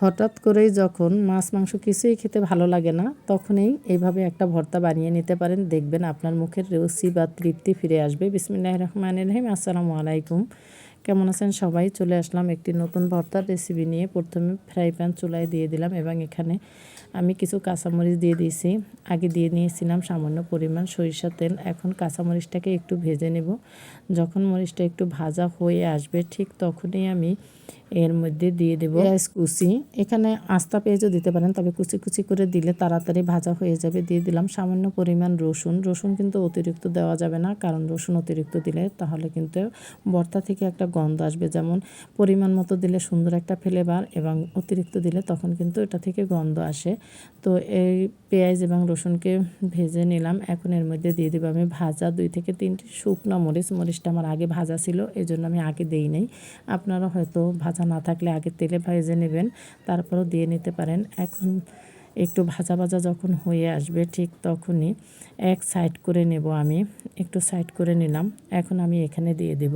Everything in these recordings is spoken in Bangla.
হঠাৎ করেই যখন মাছ, মাংস কিছুই খেতে ভালো লাগে না, তখনই এইভাবে একটা ভর্তা বানিয়ে নিতে পারেন। দেখবেন আপনার মুখের রুচি বা তৃপ্তি ফিরে আসবে। বিসমিল্লাহ রহমান রহিম। আসসালামু আলাইকুম। কেমন আছেন সবাই? চলে আসলাম একটি নতুন ভর্তার রেসিপি নিয়ে। প্রথমে ফ্রাই প্যান চুলায় দিয়ে দিলাম এবং এখানে আমি কিছু কাঁচামরিচ দিয়ে দিয়েছি। আগে দিয়ে নিয়েছিলাম সামান্য পরিমাণ সরিষার তেল। এখন কাঁচামরিচটাকে একটু ভেজে নেব। যখন মরিচটা একটু ভাজা হয়ে আসবে, ঠিক তখনই আমি এর মধ্যে দিয়ে দেব পেঁয়াজ কুচি। এখানে আস্তা পেঁয়াজও দিতে পারেন, তবে কুচি কুচি করে দিলে তাড়াতাড়ি ভাজা হয়ে যাবে। দিয়ে দিলাম সামান্য পরিমাণ রসুন। রসুন কিন্তু অতিরিক্ত দেওয়া যাবে না, কারণ রসুন অতিরিক্ত দিলে তাহলে কিন্তু ভর্তা থেকে একটা গন্ধ আসবে। যেমন পরিমাণ মতো দিলে সুন্দর একটা ফ্লেভার এবং অতিরিক্ত দিলে তখন কিন্তু এটা থেকে গন্ধ আসে। তো এই পেঁয়াজ এবং রসুনকে ভেজে নিলাম। এখন এর মধ্যে দিয়ে দেবো আমি ভাজা দুই থেকে তিনটি শুকনো মরিচ। মরিচটা আমার আগে ভাজা ছিল এই জন্য আমি আগে দিই নাই। আপনারা হয়তো ভাজা না থাকলে আগে তেলে ভেজে নেবেন, তারপরও দিয়ে নিতে পারেন। এখন একটু ভাজা ভাজা যখন হয়ে আসবে ঠিক তখনই এক সাইড করে নেব আমি। একটু সাইড করে নিলাম। এখন আমি এখানে দিয়ে দেব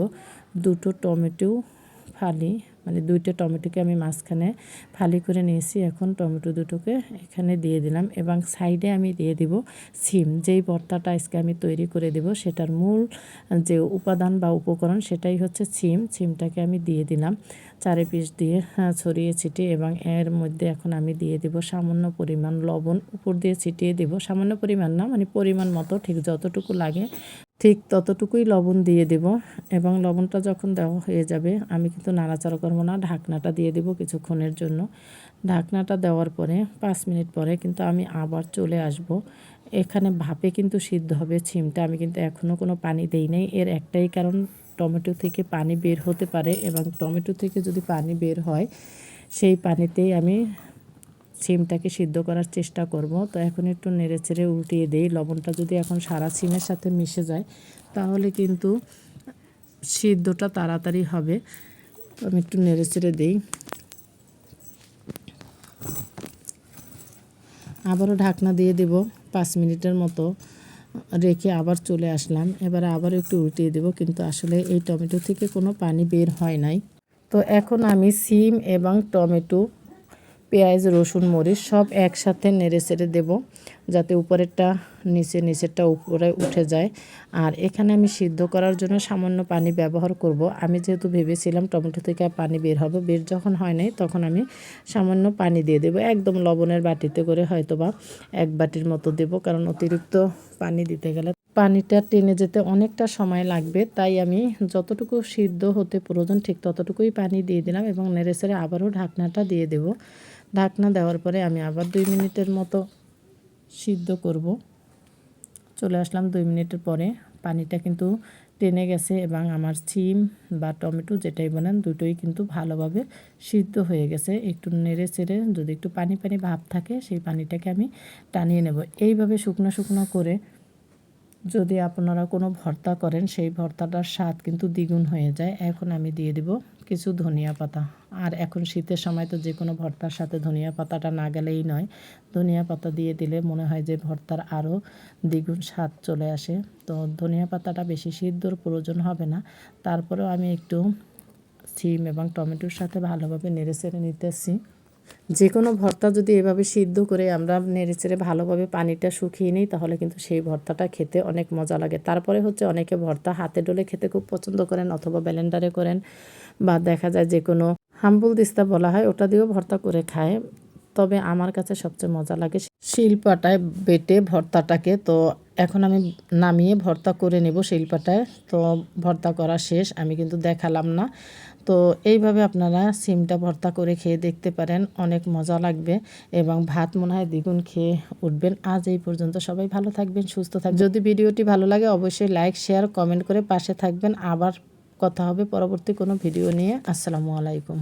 দুটো টমেটো ফালি মানে দুইটা টমেটোকে আমি মাঝখানে ফালি করে নিয়েছি। এখন টমেটো দুটোকে এখানে দিয়ে দিলাম এবং সাইডে আমি দিয়ে দিব সিম। যেই ভর্তাটা আজকে আমি তৈরি করে দেব সেটার মূল যে উপাদান বা উপকরণ সেটাই হচ্ছে সিম। সিমটাকে আমি দিয়ে দিলাম চারে পিস দিয়ে ছড়িয়ে ছিটিয়ে এবং এর মধ্যে এখন আমি দিয়ে দিব সামান্য পরিমাণ লবণ। উপর দিয়ে ছিটিয়ে দেব। সামান্য পরিমাণ না মানে পরিমাণ মতো ঠিক যতটুকু লাগে। ঠিক ততটুকুই লবণ দিয়ে দেব এবং লবণটা যখন দেওয়া হয়ে যাবে, আমি কিন্তু নাড়াচাড়া করব না, ঢাকনাটা দিয়ে দেব কিছুক্ষণের জন্য। ঢাকনাটা দেওয়ার পরে, পাঁচ মিনিট পরে কিন্তু আমি আবার চলে আসব। এখানে ভাপে কিন্তু সিদ্ধ হবে ছিমটা, আমি কিন্তু এখনও কোনো পানি দেই নাই। এর একটাই কারণ, টমেটো থেকে পানি বের হতে পারে এবং টমেটো থেকে যদি পানি বের হয়, সেই পানিতেই আমি সিমটাকে সিদ্ধ করার চেষ্টা করব। তো এখন একটু নেড়ে চেড়ে উল্টিয়ে দিই। লবণটা যদি এখন সারা সিমের সাথে মিশে যায়, তাহলে কিন্তু সিদ্ধটা তাড়াতাড়ি হবে। আমি একটু নেড়ে চেড়ে দিই। আবারও ঢাকনা দিয়ে দেব পাঁচ মিনিটের মতো। রেখে আবার চলে আসলাম। এবারে আবার একটু উল্টিয়ে দেব, কিন্তু আসলে এই টমেটো থেকে কোনো পানি বের হয় নাই। তো এখন আমি সিম এবং টমেটো পেঁয়াজ, রসুন, মরিচ সব একসাথে নেড়ে চেড়ে দেবো যাতে উপরেরটা নিচে, নিচেরটা উপরে উঠে যায়। আর এখানে আমি সিদ্ধ করার জন্য সামান্য পানি ব্যবহার করব। আমি যেহেতু ভেবেছিলাম টমেটো থেকে পানি বের হবে, বের যখন হয় নাই তখন আমি সামান্য পানি দিয়ে দেবো। একদম লবণের বাটিতে করে হয়তো বা এক বাটির মতো দেব, কারণ অতিরিক্ত পানি দিতে গেলে পানিটা টেনে যেতে অনেকটা সময় লাগবে। তাই আমি যতটুকু সিদ্ধ হতে প্রয়োজন ঠিক ততটুকুই পানি দিয়ে দিলাম এবং নেড়ে সেড়ে আবারও ঢাকনাটা দিয়ে দেব। ঢাকনা দেওয়ার পরে আমি আবার দুই মিনিটের মতো সিদ্ধ করব। চলে আসলাম দুই মিনিটের পরে। পানিটা কিন্তু টেনে গেছে এবং আমার সিম বা টমেটো যেটাই বলেন, দুটোই কিন্তু ভালোভাবে সিদ্ধ হয়ে গেছে। একটু নেড়ে চেড়ে যদি একটু পানি পানি ভাব থাকে, সেই পানিটাকে আমি টানিয়ে নেব। এইভাবে শুকনো শুকনো করে যদি আপনারা কোনো ভর্তা করেন, সেই ভর্তাটার স্বাদ কিন্তু দ্বিগুণ হয়ে যায়। এখন আমি দিয়ে দেব কিছু ধনিয়া পাতা। আর এখন শীতের সময় তো যে কোনো ভর্তার সাথে ধনিয়া পাতাটা না গেলেই নয়। ধনিয়া পাতা দিয়ে দিলে মনে হয় যে ভর্তার আরও দ্বিগুণ স্বাদ চলে আসে। তো ধনিয়া পাতাটা বেশি সিদ্ধর প্রয়োজন হবে না। তারপরেও আমি একটু সিম এবং টমেটোর সাথে ভালোভাবে নেড়ে চেড়ে নিতেছি। যে কোনো ভর্তা যদি এভাবে সিদ্ধ করে আমরা নেড়েচেড়ে ভালোভাবে পানিটা শুকিয়ে নিই, তাহলে কিন্তু সেই ভর্তাটা খেতে অনেক মজা লাগে। তারপরে হচ্ছে অনেকে ভর্তা হাতে ডলে খেতে খুব পছন্দ করেন অথবা ব্যালেন্ডারে করেন বা দেখা যায় যে কোনো হাম্বুল দিস্তা বলা হয়, ওটা দিয়েও ভর্তা করে খায়। তবে আমার কাছে সবচেয়ে মজা লাগে শিল্পাটায় বেটে ভর্তাটাকে। তো এখন আমি নামিয়ে ভর্তা করে নেব শিল্পাটায়। তো ভর্তা করা শেষ, আমি কিন্তু দেখালাম না। তো এইভাবে আপনারা সিমটা ভর্তা করে খেয়ে দেখতে পারেন, অনেক মজা লাগবে এবং ভাত মনে হয় দ্বিগুণ খেয়ে উঠবেন। আজ এই পর্যন্ত সবাই ভালো থাকবেন, সুস্থ থাকবেন। যদি ভিডিওটি ভালো লাগে অবশ্যই লাইক, শেয়ার, কমেন্ট করে পাশে থাকবেন। আবার কথা হবে পরবর্তী কোনো ভিডিও নিয়ে। আসসালামু আলাইকুম।